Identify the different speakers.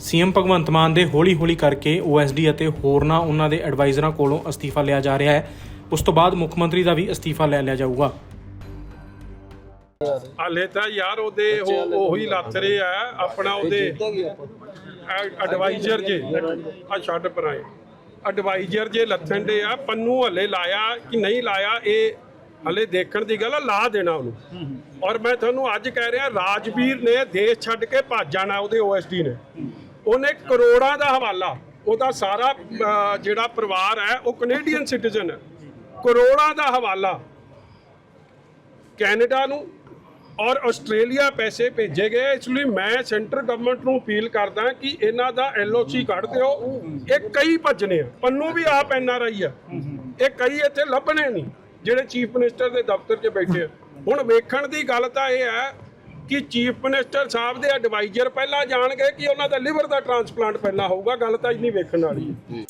Speaker 1: CM Bhagwant Mann ਦੇ ਹੌਲੀ-ਹੌਲੀ ਕਰਕੇ ਓਐਸਡੀ ਅਤੇ ਹੋਰਨਾਂ ਉਹਨਾਂ ਦੇ ਐਡਵਾਈਜ਼ਰਾਂ ਕੋਲੋਂ ਅਸਤੀਫਾ ਲਿਆ ਜਾ ਰਿਹਾ ਹੈ। ਉਸ ਤੋਂ ਬਾਅਦ ਮੁੱਖ ਮੰਤਰੀ ਦਾ ਵੀ ਅਸਤੀਫਾ ਲੈ ਲਿਆ ਜਾਊਗਾ।
Speaker 2: ਹਾਲੇ ਤਾਂ ਯਾਰ ਉਹਦੇ ਉਹ ਉਹੀ ਲੱਥ ਰਹੇ ਆ ਆਪਣਾ ਉਹਦੇ ਐਡਵਾਈਜ਼ਰ ਜੇ। ਆ ਛੱਡ ਪਰਾਏ ਐਡਵਾਈਜ਼ਰ ਜੇ ਲੱਥਣ ਦੇ ਆ ਪੰਨੂ ਹਲੇ ਲਾਇਆ ਕਿ ਨਹੀਂ ਲਾਇਆ ਇਹ ਹਲੇ ਦੇਖਣ ਦੀ ਗੱਲ ਆ, ਲਾ ਦੇਣਾ ਉਹਨੂੰ। ਔਰ ਮੈਂ ਤੁਹਾਨੂੰ ਅੱਜ ਕਹਿ ਰਿਹਾ, ਰਾਜਵੀਰ ਨੇ ਦੇਸ਼ ਛੱਡ ਕੇ ਭੱਜ ਜਾਣਾ ਉਹਦੇ ਓਐਸਡੀ ਨੇ। ਉਹਨੇ ਕਰੋੜਾਂ ਦਾ ਹਵਾਲਾ, ਉਹਦਾ ਸਾਰਾ ਜਿਹੜਾ ਪਰਿਵਾਰ ਹੈ, ਉਹ ਕੈਨੇਡੀਅਨ ਸਿਟੀਜ਼ਨ ਹੈ। ਕਰੋੜਾਂ ਦਾ ਹਵਾਲਾ ਕੈਨੇਡਾ ਨੂੰ ਔਰ ਆਸਟ੍ਰੇਲੀਆ ਪੈਸੇ ਭੇਜੇ ਗਏ। ਇਸ ਲਈ ਮੈਂ ਸੈਂਟਰ ਗਵਰਨਮੈਂਟ ਨੂੰ ਅਪੀਲ ਕਰਦਾ ਕਿ ਇਹਨਾਂ ਦਾ ਐਲਓਸੀ ਕੱਢ ਦਿਓ। ਇਹ ਕਈ ਭੱਜਣੇ ਆ। ਪੰਨੂ ਵੀ ਆਪ ਐਨਆਰਆਈ ਆ। ਇਹ ਕਈ ਇੱਥੇ ਲੱਭਣੇ ਨਹੀਂ। ਜਿਹੜੇ ਚੀਫ ਮਿਨਿਸਟਰ ਦੇ ਦਫ਼ਤਰ 'ਚ ਬੈਠੇ ਆ। ਹੁਣ ਵੇਖਣ ਦੀ ਗੱਲ ਤਾਂ ਇਹ ਹੈ ਕਿ ਚੀਫ ਮਿਨਿਸਟਰ ਸਾਹਿਬ ਦੇ ਐਡਵਾਈਜ਼ਰ ਪਹਿਲਾਂ ਜਾਣਗੇ ਕਿ ਉਹਨਾਂ ਦਾ ਲਿਵਰ ਦਾ ਟ੍ਰਾਂਸਪਲਾਂਟ ਪਹਿਲਾਂ ਹੋਊਗਾ, ਗੱਲ ਤਾਂ ਇੰਨੀ ਵੇਖਣ ਵਾਲੀ ਹੈ।